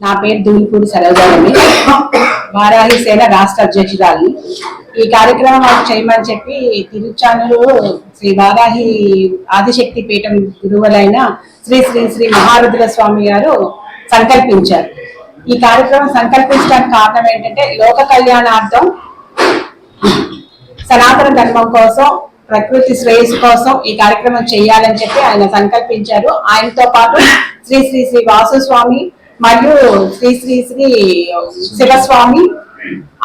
నా పేరు దూలిపూడి సరోజాలని వారాహి సేన రాష్ట్ర అధ్యక్షురాలిని ఈ కార్యక్రమం మాకు చేయమని చెప్పి తిరుచానూరు శ్రీ వారాహి ఆదిశక్తి పీఠం గురువులైన శ్రీ శ్రీ శ్రీ మహారుద్ర స్వామి గారు సంకల్పించారు. ఈ కార్యక్రమం సంకల్పించడానికి కారణం ఏంటంటే లోక కళ్యాణార్థం సనాతన ధర్మం కోసం ప్రకృతి శ్రేయస్సు కోసం ఈ కార్యక్రమం చేయాలని చెప్పి ఆయన సంకల్పించారు. ఆయనతో పాటు శ్రీ శ్రీ శ్రీ వాసు స్వామి మరియు శ్రీ శ్రీ శ్రీ శివస్వామి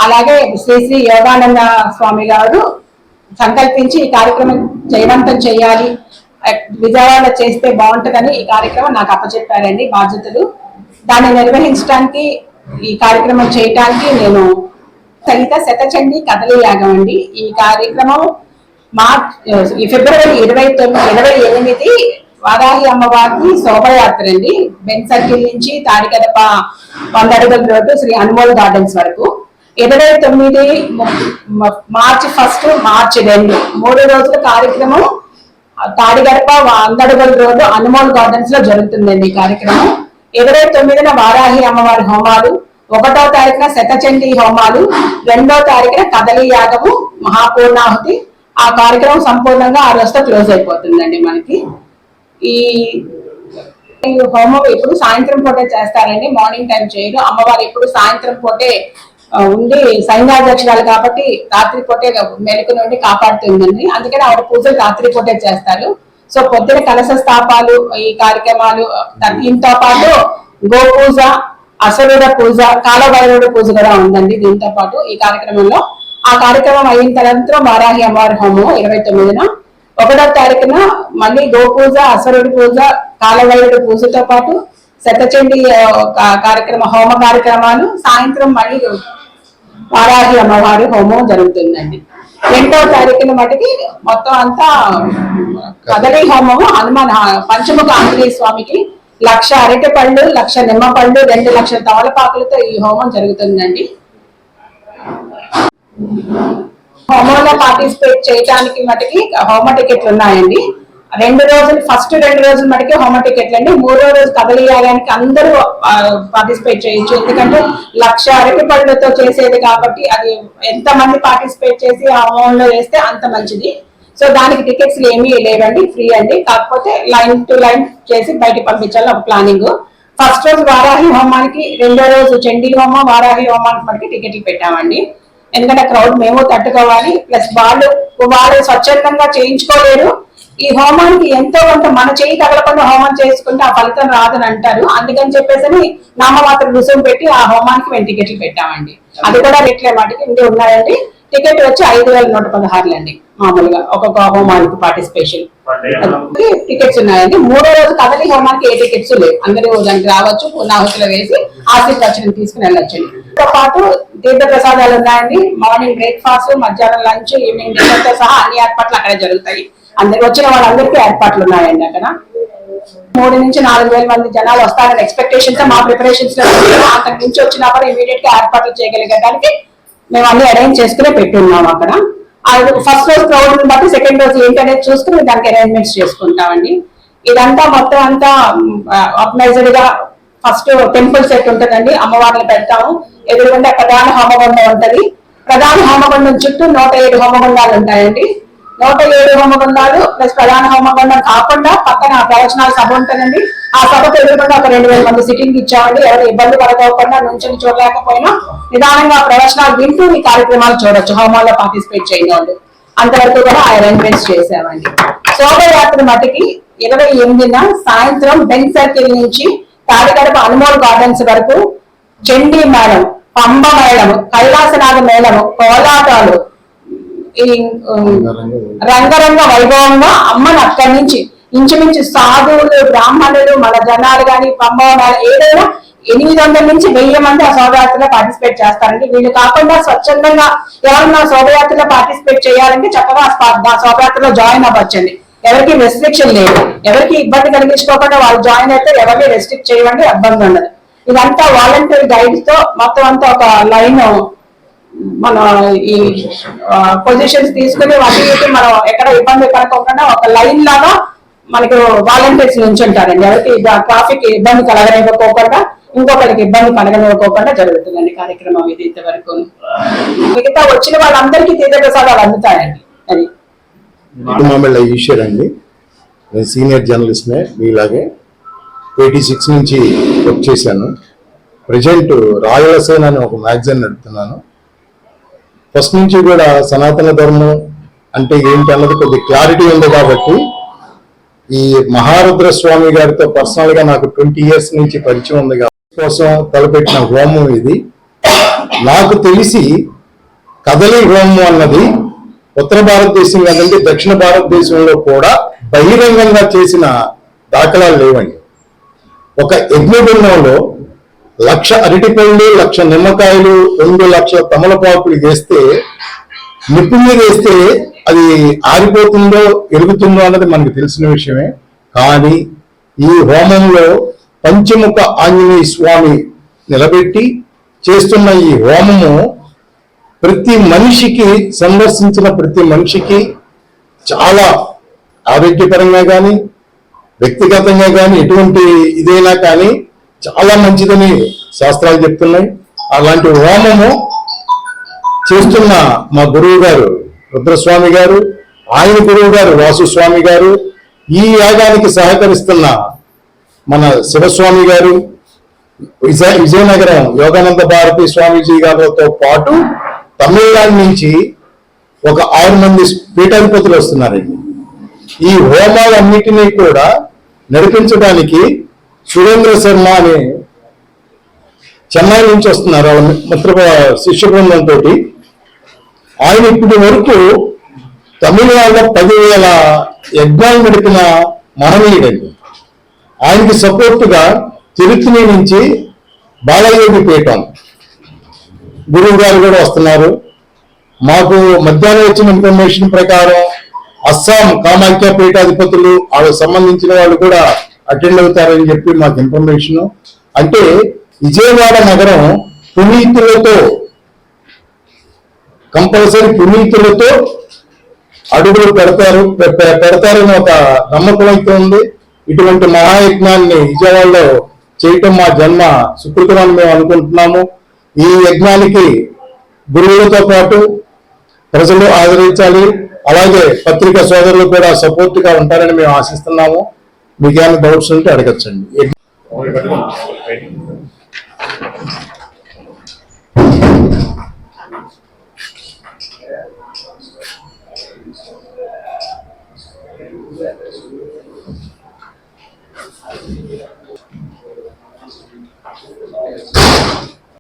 అలాగే శ్రీ శ్రీ యోగానంద స్వామి గారు సంకల్పించి ఈ కార్యక్రమం జయవంతం చేయాలి. విజయవాడ చేస్తే బాగుంటుందని ఈ కార్యక్రమం నాకు అప్పచెప్పారండి బాధ్యతలు. దాన్ని నిర్వహించడానికి ఈ కార్యక్రమం చేయటానికి నేను సరిత శతచండి కథలు యాగం అండి ఈ కార్యక్రమం మార్చ్ ఈ ఫిబ్రవరి ఇరవై తొమ్మిది ఇరవై ఎనిమిది వారాహి అమ్మవారికి శోభయాత్ర అండి బెన్ సర్కిల్ నుంచి తాడికదప వంద అడుగుల రోడ్డు శ్రీ అనుమోల్ గార్డెన్స్ వరకు. ఇరవై తొమ్మిది మార్చి ఫస్ట్ మార్చి రెండు. మూడు రోజుల కార్యక్రమం తాడిగడప వందడుగుల రోడ్డు అనుమోల్ గార్డెన్స్లో జరుగుతుందండి కార్యక్రమం. ఇరవై తొమ్మిదిన వారాహి అమ్మవారి హోమాలు ఒకటో తారీఖున శతచండీ హోమాలు రెండో తారీఖున కదలి యాగము మహాపూర్ణాహుతి. ఆ కార్యక్రమం సంపూర్ణంగా ఆ రోజుతో క్లోజ్ అయిపోతుందండి మనకి. ఈ హోమం ఎప్పుడు సాయంత్రం పూటే చేస్తారండి. మార్నింగ్ టైం చేయరు. అమ్మవారు ఎప్పుడు సాయంత్రం పూటే ఉండి సైన్యాధ్యక్షురాలు కాబట్టి రాత్రి పూటే మెలకు నుండి కాపాడుతుందండి. అందుకని ఆవిడ పూజలు రాత్రి పూటే చేస్తారు. సో పొద్దున కలశ స్థాపాలు ఈ కార్యక్రమాలు దీంతో పాటు గోపూజ అసలుడ పూజ కాలభైరవుడి పూజ కూడా ఉందండి దీంతో పాటు ఈ కార్యక్రమంలో. ఆ కార్యక్రమం అయిన తర్వాత వారాహి అమ్మవారి హోమం ఇరవై తొమ్మిదిన ఒకటో తారీఖున మళ్ళీ గోపూజ అసరుడి పూజ కాలవైరుడి పూజతో పాటు శతచండి కార్యక్రమ హోమ కార్యక్రమాలు సాయంత్రం మళ్ళీ వారాహి అమ్మవారి హోమం జరుగుతుందండి. రెండో తారీఖున మటుకి మొత్తం అంతా కదలి హోమము హనుమాన్ పంచముఖ ఆంజనేయ స్వామికి లక్ష అరటి పళ్ళు లక్ష నిమ్మ పళ్ళు రెండు లక్షల తమలపాకులతో ఈ హోమం జరుగుతుందండి. హోమోలో పార్టిసిపేట్ చేయడానికి మటుకి హోమ టికెట్లు ఉన్నాయండి. రెండు రోజులు ఫస్ట్ రెండు రోజులు మటుకి హోమ టికెట్లు అండి. మూడో రోజు కదలియాగానికి అందరూ పార్టిసిపేట్ చేయొచ్చు. ఎందుకంటే లక్ష అరటి పళ్ళతో చేసేది కాబట్టి అది ఎంత మంది పార్టిసిపేట్ చేసి ఆ హోమంలో వేస్తే అంత మంచిది. సో దానికి టికెట్స్ ఏమీ లేవండి ఫ్రీ అండి. కాకపోతే లైన్ టు లైన్ చేసి బయటికి పంపించాలి ఒక ప్లానింగ్. ఫస్ట్ రోజు వారాహి హోమానికి రెండో రోజు చండీ హోమ వారాహి హోమానికి మనకి టికెట్లు పెట్టామండి. ఎందుకంటే క్రౌడ్ మేము తట్టుకోవాలి. ప్లస్ వాళ్ళు వాళ్ళు స్వచ్ఛందంగా చేయించుకోలేరు. ఈ హోమానికి ఎంతో కొంత మన చేయి తగలకుండా హోమం చేసుకుంటే ఆ ఫలితం రాదని అంటారు. అందుకని చెప్పేసి నామమాత్ర రుసుము పెట్టి ఆ హోమానికి మేము టికెట్లు పెట్టామండి. అది కూడా రెట్లే వాటికి ఇంకే ఉన్నాయండి. టికెట్ వచ్చి ఐదు వేల నూట పదహారులు అండి మామూలుగా ఒక్కొక్క హోమానికి పార్టిసిపేషన్. టికెట్స్ ఉన్నాయండి. మూడో రోజు కదలి హోమానికి ఏ టికెట్స్ లేవు. అందరూ దానికి రావచ్చు పూర్ణాహుతిలో వేసి ఆశీర్వచనం తీసుకుని వెళ్ళొచ్చండి. పాటు తీర్థ ప్రసాదాలు ఉన్నాయండి. మార్నింగ్ బ్రేక్ఫాస్ట్ మధ్యాహ్నం లంచ్ ఈవినింగ్ డిన్నర్తో సహా అన్ని ఏర్పాట్లు అక్కడ జరుగుతాయి. అందరికి వచ్చిన వాళ్ళందరికీ ఏర్పాట్లు ఉన్నాయండి అక్కడ. మూడు నుంచి నాలుగు వేల మంది జనాలు వస్తారని ఎక్స్పెక్టేషన్స్ మా ప్రిపరేషన్స్లో అక్కడి నుంచి వచ్చినా కూడా ఇమీడియట్గా ఏర్పాట్లు చేయగలిగడానికి మేము అన్ని అరేంజ్ చేసుకునే పెట్టున్నాం అక్కడ. ఫస్ట్ రోజు క్రౌడ్ బట్టి సెకండ్ రోజు ఏంటనేది చూసుకుని దానికి అరేంజ్మెంట్స్ చేసుకుంటామండి. ఇదంతా మొత్తం అంతా ఆర్గనైజ్డ్గా ఫస్ట్ టెంపుల్ సెట్ ఉంటుందండి అమ్మవారిని పెడతాము. ఎదురుగుండా ప్రధాన హోమగుండం ఉంటది. ప్రధాన హోమగుండం చుట్టూ నూట ఏడు హోమగుండాలు ఉంటాయండి. నూట ఏడు హోమగుండాలు ప్లస్ ప్రధాన హోమగుండం కాకుండా పక్కన ప్రవచనాల సభ ఉంటుందండి. ఆ సభకు ఎదురుకుండా ఒక రెండు వేల మంది సిట్టింగ్ ఇచ్చామండి. ఎవరు ఇబ్బంది పడకోకుండా నుంచి చూడలేకపోయినా నిదానంగా ప్రవచనాలు వింటూ ఈ కార్యక్రమాలు చూడొచ్చు. హోమాల్లో పార్టిసిపేట్ చేయండి అంతవరకు కూడా అరేంజ్మెంట్స్ చేసామండి శోభయాత్ర మటుకి ఇరవై ఎనిమిదిన సాయంత్రం బెంక్ సర్కిల్ నుంచి తాడిగడప అనుమోల్ గార్డెన్స్ వరకు చండీ మేళం పంబ మేళం కైలాసనాథ మేళము కోలాటాలు రంగరంగ వైభవంగా అమ్మను అక్కడి నుంచి ఇంచుమించు సాధువులు బ్రాహ్మణులు మన జనాలు కానీ పంబ ఏదైనా ఎనిమిది వందల నుంచి వెయ్యి మంది ఆ శోభయాత్రలో పార్టిసిపేట్ చేస్తారండి. వీళ్ళు కాకుండా స్వచ్ఛందంగా ఎవరన్నా శోభయాత్రలో పార్టిసిపేట్ చేయాలంటే చక్కగా శోభయాత్రలో జాయిన్ అవ్వచ్చండి. ఎవరికి రెస్ట్రిక్షన్ లేదు. ఎవరికి ఇబ్బంది కలిగించుకోకుండా వాళ్ళు జాయిన్ అయితే ఎవరిని రెస్ట్రిక్ట్ చేయమంటే ఇబ్బంది ఉండదు. ఇదంతా వాలంటీర్ గైడ్తో మొత్తం అంతా ఒక లైన్ మన ఈ పొజిషన్స్ తీసుకుని వాటికి మనం ఎక్కడ ఇబ్బంది పడకుండా ఒక లైన్ లాగా మనకు వాలంటీర్స్ నుంచి ఉంటారండి ఎవరికి ట్రాఫిక్ ఇబ్బంది కలగనివ్వకోకుండా ఇంకొకరికి ఇబ్బంది కలగనివ్వకోకుండా జరుగుతుందండి కార్యక్రమం ఇది ఇంతవరకు. మిగతా వచ్చిన వాళ్ళందరికీ తీర్థ ప్రసాదాలు అందుతాయండి. అది మామిళ్ళ ఈశ్వర్ అండి నేను సీనియర్ జర్నలిస్ట్నే మీలాగే ఎయిటీ సిక్స్ నుంచి వర్క్ చేశాను. ప్రజెంట్ రాయలసేన అని ఒక మ్యాగజైన్ నడుపుతున్నాను. ఫస్ట్ నుంచి కూడా సనాతన ధర్మం అంటే ఏంటి అన్నది కొద్ది క్లారిటీ ఉంది కాబట్టి ఈ మహారుద్ర స్వామి గారితో పర్సనల్గా నాకు ట్వంటీ ఇయర్స్ నుంచి పరిచయం ఉంది కాబట్టి కోసం తలపెట్టిన హోమం ఇది. నాకు తెలిసి కదలి హోమం అన్నది ఉత్తర భారతదేశం కాదండి దక్షిణ భారతదేశంలో కూడా బహిరంగంగా చేసిన దాఖలాలు లేవండి. ఒక యజ్ఞబృందంలో లక్ష అరటిపళ్ళు లక్ష నిమ్మకాయలు రెండు లక్షల తమలపాకులు వేస్తే నిప్పు మీద వేస్తే అది ఆరిపోతుందో ఎరుగుతుందో అన్నది మనకు తెలిసిన విషయమే. కానీ ఈ హోమంలో పంచముఖ ఆంజనేయ స్వామి నిలబెట్టి చేస్తున్న ఈ హోమము ప్రతి మనిషికి సందర్శించిన ప్రతి మనిషికి చాలా ఆరోగ్యపరంగా కానీ వ్యక్తిగతంగా కానీ ఎటువంటి ఇదైనా కానీ చాలా మంచిదని శాస్త్రాలు చెప్తున్నాయి. అలాంటి హోమము చేస్తున్న మా గురువు గారు రుద్రస్వామి గారు ఆయన గురువు గారు వాసుస్వామి గారు ఈ యాగానికి సహకరిస్తున్న మన శివస్వామి గారు విజయ విజయనగరం యోగానంద భారతి స్వామీజీ గారితో పాటు తమిళనాడు నుంచి ఒక ఆరు మంది పీఠాధిపతులు వస్తున్నారండి. ఈ హోమాలన్నిటినీ కూడా నడిపించడానికి సురేంద్ర శర్మ అనే చెన్నై నుంచి వస్తున్నారు. మిత్ర శిష్య బృందంతో ఆయన ఇప్పటి వరకు తమిళనాడులో పదివేల యజ్ఞాలు నడిపిన మహనీయుడండి ఆయనకి సపోర్టుగా తిరుత్తి నుంచి బాలయోగి పీఠం గురువు గారు కూడా వస్తున్నారు. మాకు మధ్యాహ్నం వచ్చిన ఇన్ఫర్మేషన్ ప్రకారం అస్సాం కామాఖ్య పీఠాధిపతులు వాళ్ళకు సంబంధించిన వాళ్ళు కూడా అటెండ్ అవుతారని చెప్పి మాకు ఇన్ఫర్మేషన్. అంటే విజయవాడ నగరం పునీతులతో కంపల్సరీ పునీతులతో అడుగులు పెడతారు పె- పెడతారని ఒక నమ్మకం అయితే ఉంది. ఇటువంటి మహాయజ్ఞాన్ని విజయవాడలో చేయటం మా జన్మ సుకృతమని మేము అనుకుంటున్నాము. ఈ యజ్ఞానికి గురువులతో పాటు ప్రజలు ఆదరించాలి. అలాగే పత్రికా సోదరులు కూడా సపోర్ట్గా ఉంటారని మేము ఆశిస్తున్నాము. మీకు ఏమైనా డౌట్స్ ఉంటే అడగచ్చండి.